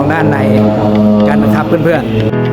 องด้านในกันนะครับเพื่อนๆ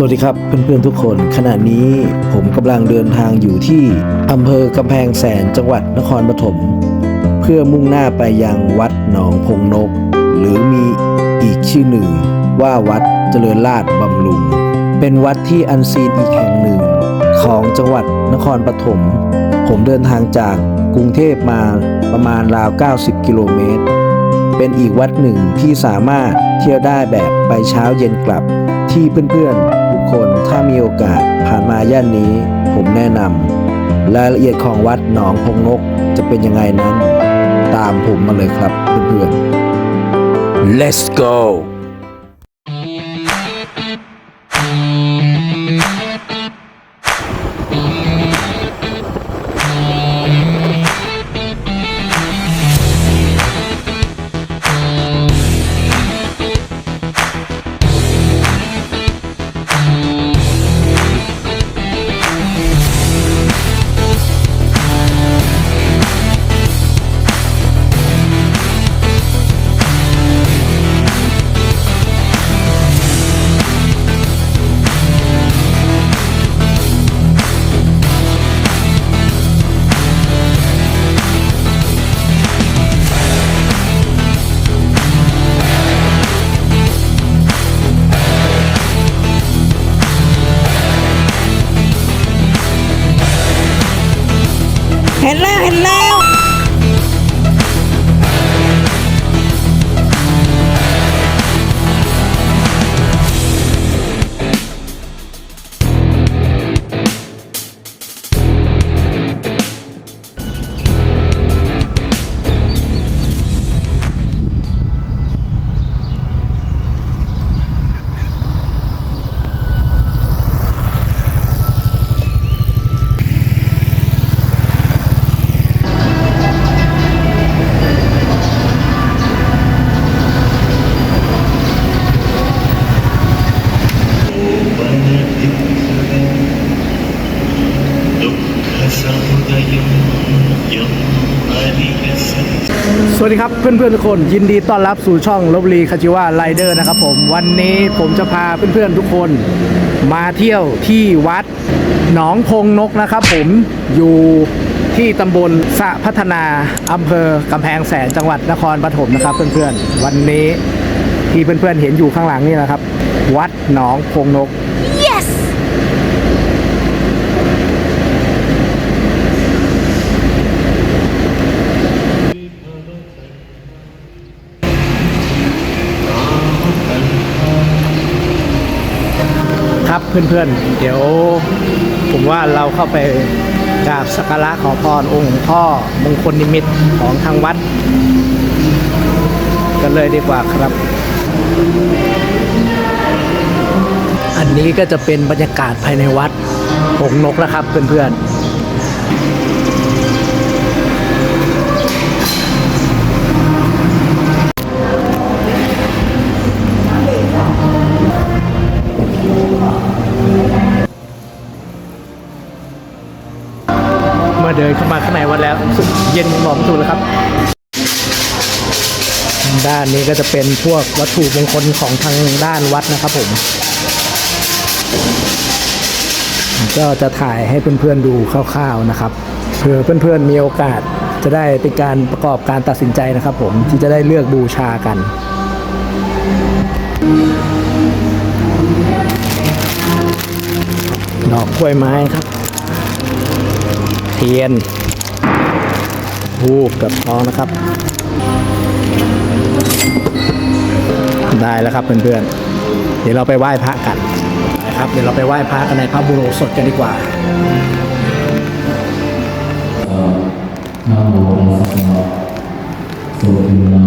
สวัสดีครับเพื่อนๆทุกคน ขณะนี้ผมกำลังเดินทางอยู่ที่อำเภอกำแพงแสนจังหวัดนครปฐมเพื่อมุ่งหน้าไปยังวัดหนองพงนก หรือมีอีกชื่อหนึ่ง ว่าวัดเจริญราชบำรุง เป็นวัดที่อันซีนอีกแห่งหนึ่ง ของจังหวัดนครปฐมผมเดินทางจากกรุงเทพมาประมาณราว 90 กิโลเมตร เป็นอีกวัดหนึ่งที่สามารถเที่ยวได้แบบไปเช้าเย็นกลับที่เพื่อนๆ คนถ้ามีโอกาสผ่านมาย่านนี้ ผมแนะนำรายละเอียดของวัดหนองพงนกจะเป็นยังไงนั้น ตามผมมาเลยครับเพื่อนๆ let's go วัสดีครับเพื่อนๆทุกคนยินดีต้อนรับสู่ช่องลบลีคาจิวาไรเดอร์นะครับผมวันนี้ผมจะพาเพื่อนๆทุกคนมาเที่ยวที่วัดหนองพงนกนะครับผมอยู่ที่ตำบลสะพัฒนาอำเภอกำแพงแสนจังหวัดนครปฐมนะครับเพื่อนๆวันนี้ที่เพื่อนๆเห็นอยู่ข้างหลังนี่นะครับ วัดหนองพงนก เพื่อนๆ เดี๋ยว ผมว่าเราเข้าไปกราบสักการะขอพรองค์หลวงพ่อมงคลนิมิตของทางวัด กันเลยดีกว่าครับ อันนี้ก็จะเป็นบรรยากาศภายในวัดหงนกนะครับเพื่อนๆ ครับ ด้านนี้ก็จะเป็นพวกวัตถุมงคลของทางด้านวัดนะครับผม ก็จะถ่ายให้เพื่อนๆดูคร่าวๆนะครับเผื่อเพื่อนๆมีโอกาสจะได้เป็นการประกอบการตัดสินใจนะครับผมที่จะได้เลือกบูชากันดอกกล้วยไม้ครับ เทียน ทูกับท้องนะครับ ได้แล้วครับเพื่อนๆ เดี๋ยวเราไปไหว้พระกันนะครับ เดี๋ยวเราไปไหว้พระกันในพระบุโรสดกันดีกว่านะโมตัสสะสุทิ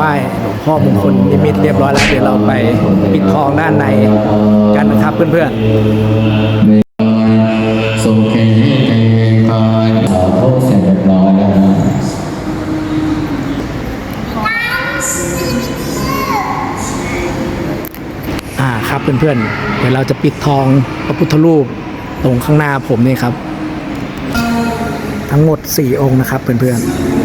ไหว้หลวงพ่อมงคลนิมิตเรียบร้อยแล้วเดี๋ยวเราไปปิดทองด้านในกันนะครับเพื่อนสุขีเตกายสาธุเสร็จเรียบร้อยแล้วนะๆอ่าครับเพื่อนๆเดี๋ยวเราจะปิดทองพระพุทธรูปตรงข้างหน้าผมนี่ครับ ทั้งหมด 4 องค์นะครับเพื่อนๆ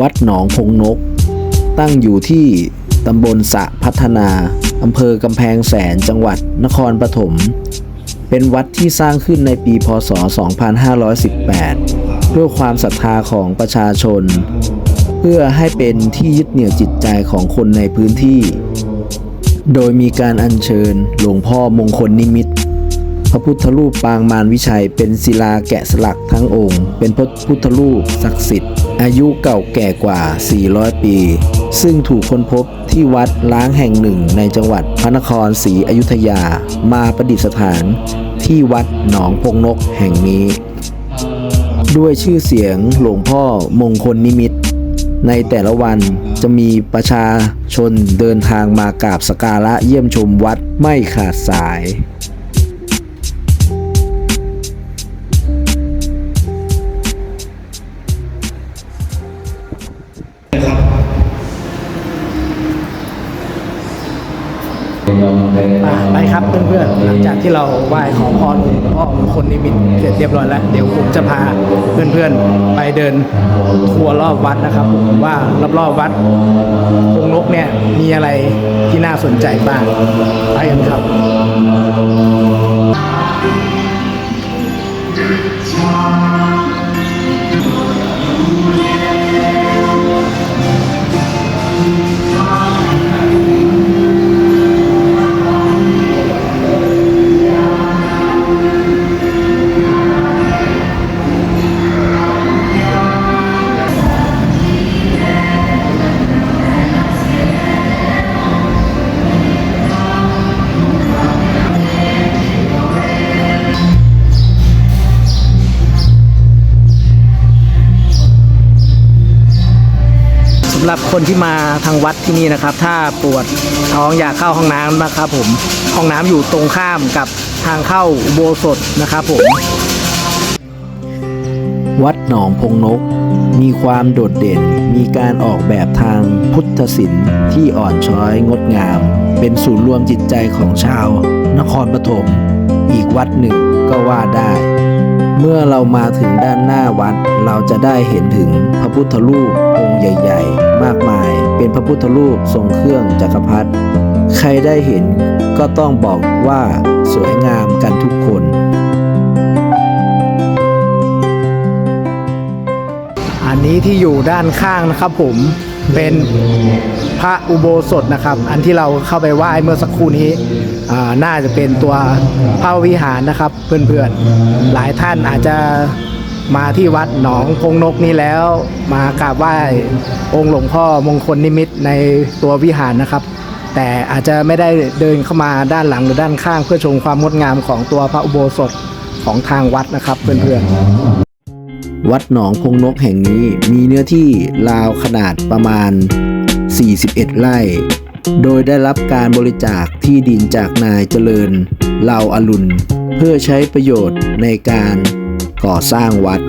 วัดหนองพงนก ตั้งอยู่ที่ตำบลสะพัฒนาอำเภอกำแพงแสนจังหวัดนครปฐม เป็นวัดที่สร้างขึ้นในปีพศ 2518 ด้วยความศรัทธาของประชาชน เพื่อให้เป็นที่ยึดเหนี่ยวจิตใจของคนในพื้นที่ โดยมีการอัญเชิญหลวงพ่อมงคลนิมิต ระพุทธรูปปางมารวิชัย เป็นศิลาแกะสลักทั้งองค์ เป็นพระพุทธรูปศักดิ์สิทธิ์ อายุเก่าแก่กว่า 400 ปี ซึ่งถูกค้นพบที่วัดล้างแห่งหนึ่งในจังหวัดพระนครศรีอยุธยา มาประดิษฐาน ที่วัดหนองพงนกแห่งนี้ ด้วยชื่อเสียงหลวงพ่อมงคลนิมิตในแต่ละวันจะมีประชาชนเดินทางมากราบสกการะเยี่ยมชมวัดไม่ขาดสาย อะไปครับเพื่อนๆหลังจากที่เราไหว้ขอพรพ่อมงคลนิมิตเสร็จเรียบร้อยแล้ว เดี๋ยวผมจะพาเพื่อนๆไปเดินทัวร์รอบวัดนะครับผมว่ารอบๆวัดองนกเนี่ยมีอะไรที่น่าสนใจบ้างไปกันครับำหรับคนที่มาทางวัดที่นี่นะครับ ถ้าปวดท้องอยากเข้าห้องน้ำนะครับ ผมห้องน้ำอยู่ตรงข้ามกับทางเข้าอุโบสถนะครับผมวัดหนองพงนก มีความโดดเด่น มีการออกแบบทางพุทธศิลป์ที่อ่อนช้อยงดงาม เป็นศูนย์รวมจิตใจของชาว นครปฐมอีกวัดหนึ่งก็ว่าได้ เมื่อเรามาถึงด้านหน้าวัด เราจะได้เห็นถึงพระพุทธรูปองค์ใหญ่ๆ มากมาย เป็นพระพุทธรูปทรงเครื่องจักรพรรดิใครได้เห็นก็ต้องบอกว่าสวยงามกันทุกคน อันนี้ที่อยู่ด้านข้างนะครับผมเป็นพระอุโบสถนะครับ อันที่เราเข้าไปไหว้เมื่อสักครู่นี้ น่าจะเป็นตัวพระวิหารนะครับ เพื่อนๆ หลายท่านอาจจะมาที่วัดหนองพงนกนี้แล้ว มากราบไหว้องค์หลวงพ่อมงคลนิมิตในตัววิหารนะครับ แต่อาจจะไม่ได้เดินเข้ามาด้านหลังหรือด้านข้างเพื่อชมความงดงามของตัวพระอุโบสถของทางวัดนะครับเพื่อนๆ วัดหนองพงนกแห่งนี้มีเนื้อที่ราวขนาดประมาณ 41 ไร่ โดยได้รับการบริจาคที่ดินจากนายเจริญเหล่าอรุณ เพื่อใช้ประโยชน์ในการก่อสร้างวัด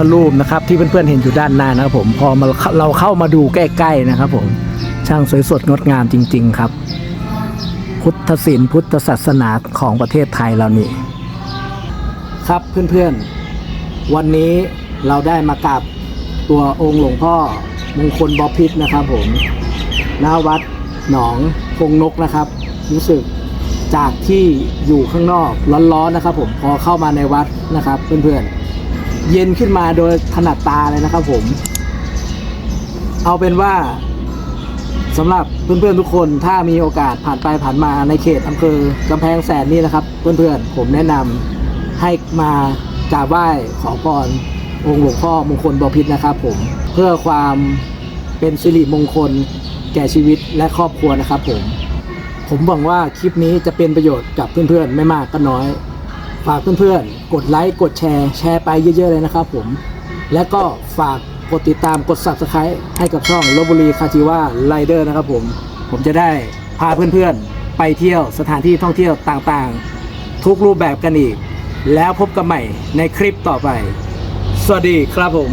ธรูปนะครับที่เพื่อนๆเห็นอยู่ด้านหน้านะครับผมพอมาเราเข้ามาดูใกล้ๆนะครับผมช่างสวยสดงดงามจริง ๆ ครับ พุทธศิลป์พุทธศาสนาของประเทศไทยเรานี่ครับเพื่อนๆ วันนี้เราได้มากราบตัวองค์หลวงพ่อมงคลบพิษนะครับผมหน้าวัดหนองพงนกนะครับ รู้สึกจากที่อยู่ข้างนอกร้อนๆนะครับ ผมพอเข้ามาในวัดนะครับ เพื่อนๆ เย็นขึ้นมาโดยถนัดตาเลยนะครับผม เอาเป็นว่าสำหรับเพื่อนๆทุกคนถ้ามีโอกาสผ่านไปผ่านมาในเขตอำเภอกำแพงแสนนี่นะครับ เพื่อนๆผมแนะนำให้มากราบไหว้ขอพรองค์หลวงพ่อมงคลบพิษนะครับ ผมเพื่อความเป็นสิริมงคลแก่ชีวิตและครอบครัวนะครับ ผม ผมหวังว่าคลิปนี้จะเป็นประโยชน์กับเพื่อนๆไม่มากก็น้อย ฝากเพื่อนๆ กดไลค์ กดแชร์ แชร์ไปเยอะๆเลยนะครับผม และก็ฝากกดติดตาม กด subscribe ให้กับช่องลบบุรีคาจิว่าไรเดอร์นะครับผม ผมจะได้พาเพื่อนๆ ไปเที่ยวสถานที่ท่องเที่ยวต่างๆ ทุกรูปแบบกันอีก แล้วพบกันใหม่ในคลิปต่อไป สวัสดีครับผม